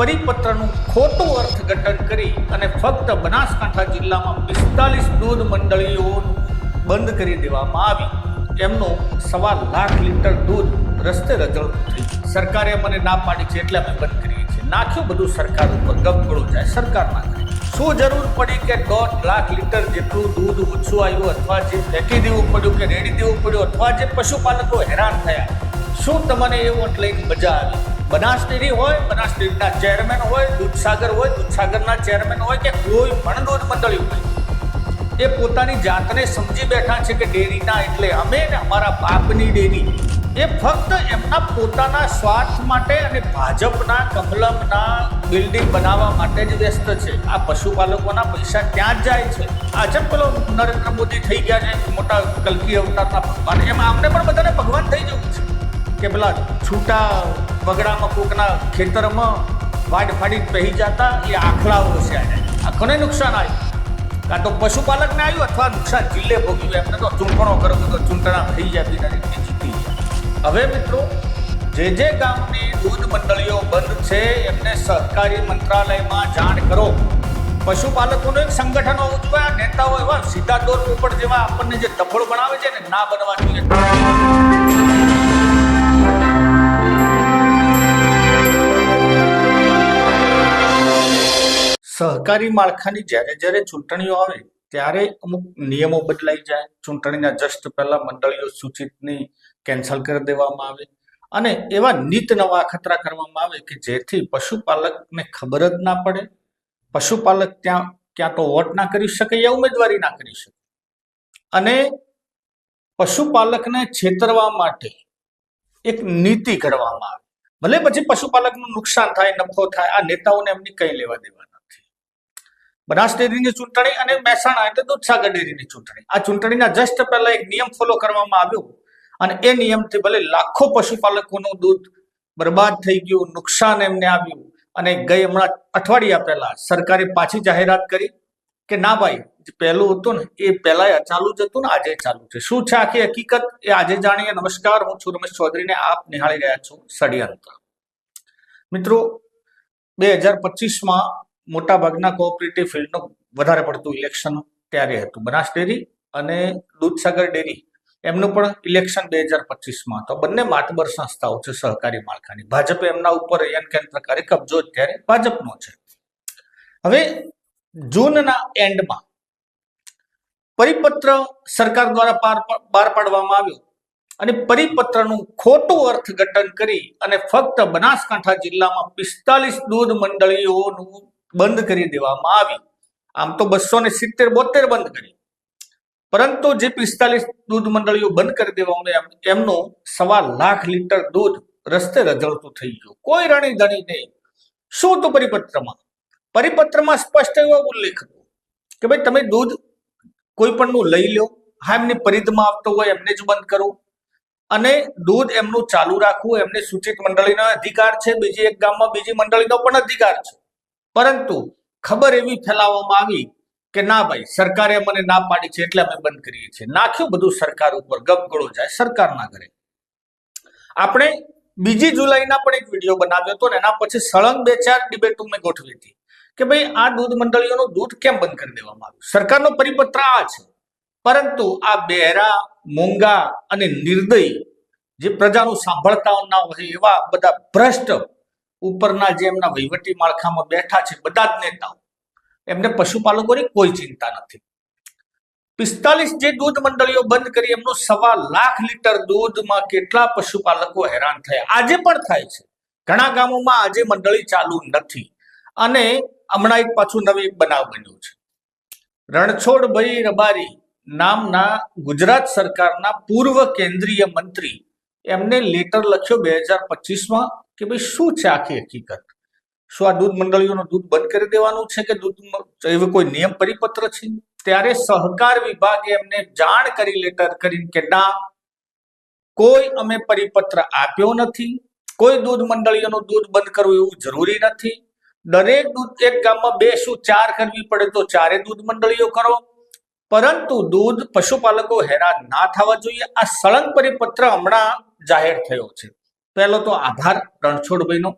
પરિપત્રનું ખોટું અર્થઘટન કરી અને ફક્ત બનાસકાંઠા જિલ્લામાં પિસ્તાલીસ દૂધ મંડળીઓનું બંધ કરી દેવામાં આવી. એમનો સવા લાખ લીટર દૂધ રસ્તે રજળ થયું સરકારે મને ના પાડી છે એટલે અમે બંધ કરીએ છીએ. નાખ્યું બધું સરકાર ઉપર ગમગળો જાય, સરકાર ના કરે. શું જરૂર પડી કે દોઢ લાખ લીટર જેટલું દૂધ ઓછું આવ્યું અથવા જે ફેંકી દેવું પડ્યું કે રેડી દેવું પડ્યું અથવા જે પશુપાલકો હેરાન થયા? શું તમને એ વોટ લઈને મજા આવી? બનાસ ડેરી હોય બનાસ ડેરીના ચેરમેન હોય, દૂધસાગર હોય, દૂધસાગરના ચેરમેન હોય કે કોઈ પણ દૂધ મંડળી હોય, એ પોતાની જાતને સમજી બેઠા છે કે ડેરીના એટલે અમે ને અમારા બાપની ડેરી. એ ફક્ત એમના પોતાના સ્વાર્થ માટે અને ભાજપના કમલમના બિલ્ડિંગ બનાવવા માટે જ વ્યસ્ત છે. આ પશુપાલકોના પૈસા ત્યાં જ જાય છે? આજે પેલો નરેન્દ્ર મોદી થઈ ગયા છે, મોટા કલકી અવતારના ભગવાન. એમાં અમને પણ બધાને ભગવાન થઈ જવું છે. કે પેલા છૂટા બગડામાં કોકના ખેતરમાં વાડ ફાડી પહી જતા, એ આખલાઓ છે આ ઘણે નુકસાન આવ્યું કાં તો પશુપાલકને આવ્યું અથવા નુકસાન જિલ્લે ભોગ્યું? એમને તો ચૂંટણો કરો તો ચૂંટણા થઈ જાય બિનારી જીતી જાય હવે મિત્રો, જે જે ગામની દૂધ મંડળીઓ બંધ છે, એમને સહકારી મંત્રાલયમાં જાણ કરો. પશુપાલકોનું એક સંગઠન હોવું જોઈએ, આ નેતાઓ એવા સીધા દોર ઉપર જેવા આપણને જે તફળ બનાવે છે ને, ના બનવા જોઈએ. સહકારી માળખાની જ્યારે જ્યારે ચૂંટણીઓ આવે, ત્યારે અમુક નિયમો બદલાઈ જાય. ચૂંટણીના જસ્ટ પહેલા મંડળીઓ સૂચિતની કેન્સલ કરી દેવામાં આવે અને એવા નીત નવા ખતરા કરવામાં આવે કે જેથી પશુપાલકને ખબર જ ના પડે. પશુપાલક ત્યાં, ક્યાં તો વોટ ના કરી શકે યા ઉમેદવારી ના કરી શકે. અને પશુપાલકને છેતરવા માટે એક નીતિ ઘડવામાં આવે. ભલે પછી પશુપાલકનું નુકસાન થાય, નફો થાય, આ નેતાઓને એમની કઈ લેવા દેવા બનાસ ડેરીની ચૂંટણી અને મહેસાણા એટલે દૂધસાગર ડેરીની ચૂંટણી. આ ચૂંટણીના જસ્ટ પહેલા એક નિયમ ફોલો કરવામાં આવ્યો અને એ નિયમથી ભલે લાખો પશુપાલકોનું દૂધ બરબાદ થઈ ગયું, નુકસાન એમને આવ્યું અને ગઈ હમણાં અઠવાડિયા પહેલા સરકારે પાછી જાહેરાત કરી કે ના ભાઈ, જે પહેલું હતું ને, એ પહેલા ચાલુ જ હતું ને, આજે ચાલુ છે. શું છે આખી હકીકત? એ આજે જાણીએ. નમસ્કાર, હું છું રમેશ ચૌધરીને આપ નિહાળી રહ્યા છું ષડયંત્ર મિત્રો, બે હજાર પચીસમાં મોટાભાગના કોઓપરેટિવ ફિલ્ડનું વધારે પડતું ઇલેક્શન ત્યારે હતું. બનાસ ડેરી અને દૂધસાગર ડેરી, એમનું પણ ઇલેક્શન બે હજાર પચીસમાં તો બંને માતબર સંસ્થાઓ છે સહકારી માળખાની. ભાજપે એમના ઉપર એન કેન પ્રકારે કબજો અત્યારે ભાજપનો છે. હવે જૂનના એન્ડમાં પરિપત્ર સરકાર દ્વારા બહાર પાડવામાં આવ્યો અને પરિપત્રનું ખોટું અર્થઘટન કરી અને ફક્ત બનાસકાંઠા જિલ્લામાં પિસ્તાલીસ દૂધ મંડળીઓનું બંધ કરી દેવામાં આવી. આમ તો બસો ને સિત્તેર બોતેર બંધ કરી. પરંતુ જે પિસ્તાલીસ દૂધ મંડળીઓ બંધ કરી દેવાનું એમનું સવા લાખ લીટર દૂધ રસ્તે રજળતું થઈ ગયું. કોઈ રણી ધણી નહીં. શું હતું પરિપત્રમાં? પરિપત્રમાં સ્પષ્ટ એવો ઉલ્લેખ હતો કે ભાઈ તમે દૂધ કોઈ પણનું લઈ લો. હા, એમની પરિધમાં આવતો હોય, એમને જ બંધ કરો. અને દૂધ એમનું ચાલુ રાખવું એમને સૂચિત મંડળીનો અધિકાર છે. બીજી એક ગામમાં બીજી મંડળીનો પણ અધિકાર છે. પરંતુ ખબર એવી ફેલાવવામાં આવી કે ના ભાઈ, સરકારે મને ના પાડી છે એટલે અમે બંધ કરીએ છીએ. નાખ્યું બધું સરકાર ઉપર ગપગળો જાય સરકાર ના કરે આપણે બીજી જુલાઈના પણ એક વીડિયો બનાવ્યો હતો ને, એના પછી સળંગ બે ચાર ડિબેટો મેં ગોઠવી હતી કે ભાઈ, આ દૂધ મંડળીઓનું દૂધ કેમ બંધ કરી દેવામાં આવ્યું? સરકારનો પરિપત્ર આ છે. પરંતુ આ બહેરા મોંઘા અને નિર્દયી જે પ્રજાનું સાંભળતા ના હોય એવા બધા ભ્રષ્ટ ઉપરના જે એમના વહીવટી માળખામાં બેઠા છે બધા જ નેતાઓ, એમને પશુપાલકોની કોઈ ચિંતા નથી. પિસ્તાલીસ જે દૂધ મંડળીઓ બંધ કરી, એમનું સવા લાખ લીટર દૂધમાં કેટલા પશુપાલકો હેરાન થયા? આજે પણ થાય છે. ઘણા ગામોમાં આજે મંડળી ચાલુ નથી અને હમણાં એક પાછું નવી બનાવ બન્યો છે. રણછોડભાઈ રબારી નામના ગુજરાત સરકારના પૂર્વ કેન્દ્રીય મંત્રી એમને લેટર લખ્યો બે હજાર પચીસમાં કે ભાઈ શું છે આખી હકીકત? શું આ દૂધ મંડળીઓનું દૂધ બંધ કરી દેવાનું છે કે દૂધ એવો કોઈ નિયમ પરિપત્ર છે? ત્યારે સહકાર વિભાગે એમને જાણ કરી લેટર કરીને કે ના, કોઈ અમે પરિપત્ર આપ્યો નથી, કોઈ દૂધ મંડળીઓનું દૂધ બંધ કરવું એવું જરૂરી નથી. દરેક દૂધ એક ગામમાં બે શું ચાર કરવી પડે તો ચારે દૂધ મંડળીઓ કરો. પરંતુ દૂધ પશુપાલકો હેરાન ના થવા જોઈએ. આ સળંગ પરિપત્ર હમણાં જાહેર થયો છે. પહેલો તો આભાર રણછોડભાઈનો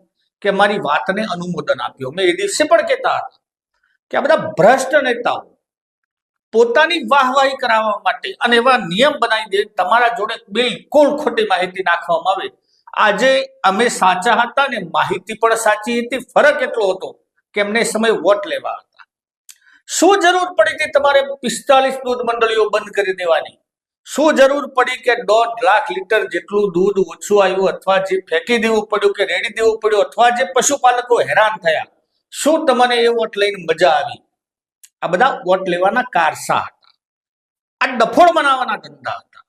કે મારી વાતને અનુમોદન આપ્યું. મેં એ દિવસે પણ કહેતા હતા કે આ બધા ભ્રષ્ટ નેતાઓ પોતાની વાહવાહી કરાવવા માટે અને એવા નિયમ બનાવી દે, તમારા જોડે બિલકુલ ખોટી માહિતી નાખવામાં આવે. આજે અમે સાચા હતા ને માહિતી પણ સાચી હતી. ફરક એટલો હતો કે એમને સમય વોટ લેવા હતા. શું જરૂર પડી હતી તમારે પિસ્તાલીસ દૂધ મંડળીઓ બંધ કરી દેવાની? શું જરૂર પડી કે દોઢ લાખ લીટર જેટલું દૂધ ઓછું આવ્યું અથવા જે ફેંકી દેવું પડ્યું કે રેડી દેવું પડ્યું અથવા જે પશુપાલકો હેરાન થયા? શું તમને એ વોટ લઈને મજા આવી? આ બધા વોટ લેવાના કારસા હતા. આ ડફોડ બનાવવાના ધંધા હતા.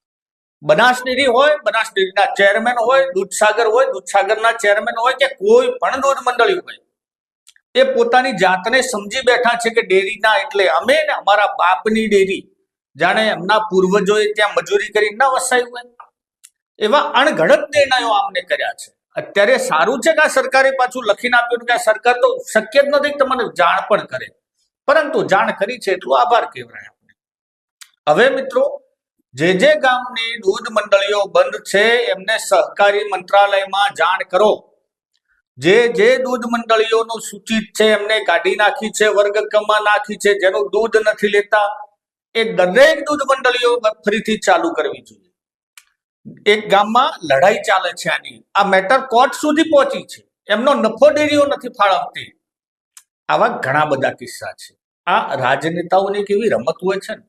બનાસ ડેરી હોય બનાસ ડેરીના ચેરમેન હોય, દૂધસાગર હોય, દૂધસાગરના ચેરમેન હોય કે કોઈ પણ દૂધ મંડળી હોય. એ પોતાની જાતને સમજી બેઠા છે કે ડેરીના એટલે અમે ને અમારા બાપની ડેરી. જાણે એમના પૂર્વજોએ ત્યાં મજૂરી કરી ના વસાયું હોય. એવા અણઘડત નિર્ણયો આમને કર્યા છે. અત્યારે સારું છે કે આ સરકારે પાછું લખીને આપ્યું કે સરકાર તો શક્ય જ નથી તમને જાણ પણ કરે. પરંતુ જાણ કરી છે એટલું આભાર કહેવાય આપણે હવે મિત્રો, જે જે ગામની દૂધ મંડળીઓ બંધ છે, એમને સહકારી મંત્રાલયમાં જાણ કરો. જે જે દૂધ મંડળીઓનું સૂચિત છે, એમને કાઢી નાખી છે વર્ગક્રમમાં નાખી છે, જેનું દૂધ નથી લેતા એ દરેક દૂધ મંડળીઓ ફરીથી ચાલુ કરવી જોઈએ. એક ગામમાં લડાઈ ચાલે છે આની. આ મેટર કોર્ટ સુધી પહોંચી છે. એમનો નફો ડેરીઓ નથી ફાળવતી. આવા ઘણા બધા કિસ્સા છે. આ રાજનેતાઓની કેવી રમત હોય છે ને?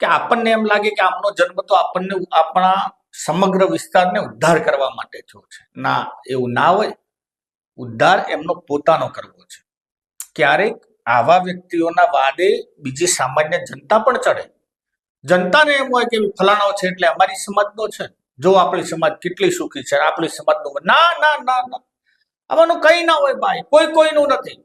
કે આપણને એમ લાગે કે આમનો જન્મ તો આપણને આપણા સમગ્ર વિસ્તારને ઉદ્ધાર કરવા માટે થયો છે. ના, એવું ના હોય. ઉદ્ધાર એમનો પોતાનો કરવો છે. ક્યારેક આવા વ્યક્તિઓના વાદે બીજી સામાન્ય જનતા પણ ચડે. જનતાને એમ હોય કે ફલાણો છે એટલે અમારી સમાજનો છે. જો આપણી સમાજ કેટલી સુખી છે, આપણી સમાજનો ના ના ના ના. આમાંનું કઈ ના હોય ભાઈ, કોઈ કોઈનું નથી.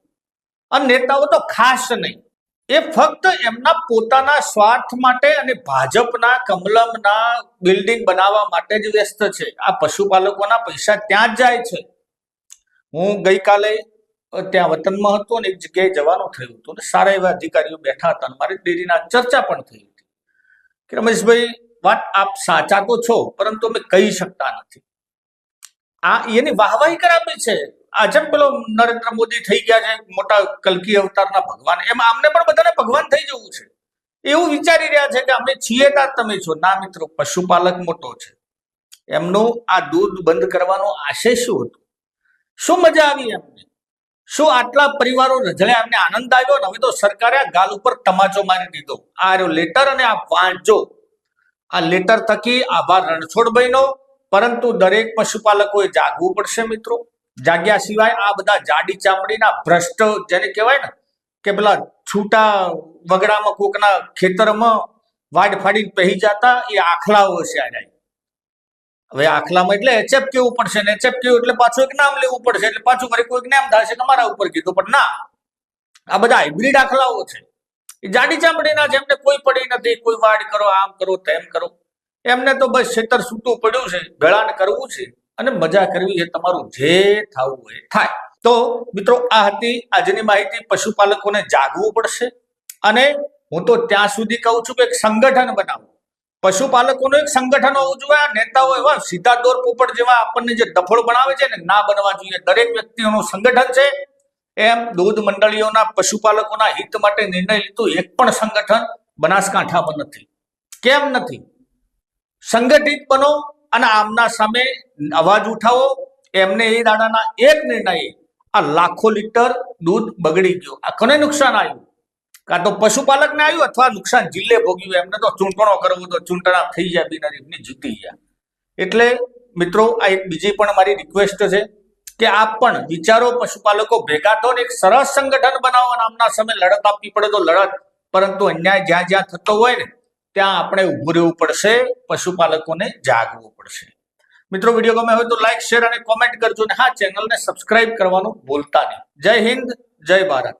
અને નેતાઓ તો ખાસ નહીં. એ ફક્ત એમના પોતાના સ્વાર્થ માટે અને ભાજપના કમલમના બિલ્ડિંગ બનાવવા માટે જ વ્યસ્ત છે. આ પશુપાલકોના પૈસા ત્યાં જ જાય છે. હું ગઈકાલે ત્યાં વતનમાં હતો અને એક જગ્યાએ જવાનું થયું હતું ને સારા એવા અધિકારીઓ બેઠા હતા અને મારી ડેરીના ચર્ચા પણ થઈ હતી. કે રમેશભાઈ, વાત આપ સાચા તો છો, પરંતુ અમે કહી શકતા નથી. આ એની વાહવાહી કરાવી છે. આ જેમ પેલો નરેન્દ્ર મોદી થઈ ગયા છે, મોટા કલકી અવતારના ભગવાન, એમ આમને પણ બધાને ભગવાન થઈ જવું છે. એવું વિચારી રહ્યા છે કે અમે છીએ તા તમે છો. ના મિત્રો, પશુપાલક મોટો છે. એમનું આ દૂધ બંધ કરવાનો આશય શું હતો? શું મજા આવી એમને? શું આટલા પરિવારો રજળ્યા એમને આનંદ આવ્યો? ને હવે તો સરકારે આ ગાલ ઉપર તમાચો મારી દીધો. આ લેટર અને આ વાંચો. આ લેટર થકી આભાર રણછોડભાઈનો પરંતુ દરેક પશુપાલકોએ જાગવું પડશે મિત્રો. જાગ્યા સિવાય આ બધા જાડી ચામડીના ભ્રષ્ટ જેને કહેવાય ને, કે પેલા છૂટા વગડામાં કોકના ખેતરમાં વાડ ફાડીને પહેરી જતા, એ આખલાઓ છે આ હવે આખલામાં એટલે એચએફ કેવું પડશે ને એચએફ કેવું એટલે પાછું એક નામ લેવું પડશે એટલે પાછું ફરી કોઈક નામ થશે તમારા મારા ઉપર કીધું પણ ના. આ બધા હાઇબ્રિડ આખલાઓ છે. એ જાડી ચામડીના છે એમને કોઈ પડી નથી કોઈ વાડ કરો આમ કરો તેમ કરો. એમને તો બસ છેતર છૂટું પડ્યું છે ભેળાણ કરવું છે અને મજા કરવી છે તમારું જે થવું હોય એ થાય. તો મિત્રો આ હતી આજની માહિતી. પશુપાલકોને જાગવું પડશે અને હું તો ત્યાં સુધી કહું છું કે એક સંગઠન બનાવો. પશુપાલકોનું એક સંગઠન હોવું જોઈએ, આ નેતાઓ એવા સીધા દોર પોપટ જેવા આપણને જે ડફોળ બનાવે છે ને, ના બનવા જોઈએ. દરેક વ્યક્તિઓનું સંગઠન છે. એમ દૂધ મંડળીઓના પશુપાલકોના હિત માટે નિર્ણય લીધું, એક પણ સંગઠન બનાસકાંઠામાં નથી. કેમ નથી? સંગઠિત બનો અને આમના સામે અવાજ ઉઠાવો. એમને એ દાડાના એક નિર્ણયે આ લાખો લીટર દૂધ બગડી ગયું. આ કોને નુકસાન આવ્યું? કાં તો પશુપાલકને આવ્યું અથવા નુકસાન જિલ્લે ભોગ્યું એમને તો ચૂંટણો કરવો તો ચૂંટણા થઈ જાય બિનારી એમની જીતી ગયા. એટલે મિત્રો, આ એક બીજી પણ મારી રિક્વેસ્ટ છે કે આપ પણ વિચારો, પશુપાલકો ભેગા થો ને એક સરસ સંગઠન બનાવો અને આમના સામે લડત આપવી પડે તો લડત, પરંતુ અન્યાય જ્યાં જ્યાં થતો હોય ને, ત્યાં આપણે ઊભું રહેવું પડશે, પશુપાલકોને જાગવું પડશે. મિત્રો, વીડિયો ગમે હોય તો લાઈક શેર અને કોમેન્ટ કરજો અને હા, ચેનલને સબસ્ક્રાઇબ કરવાનું ભૂલતા નહીં. જય હિન્દ, જય ભારત.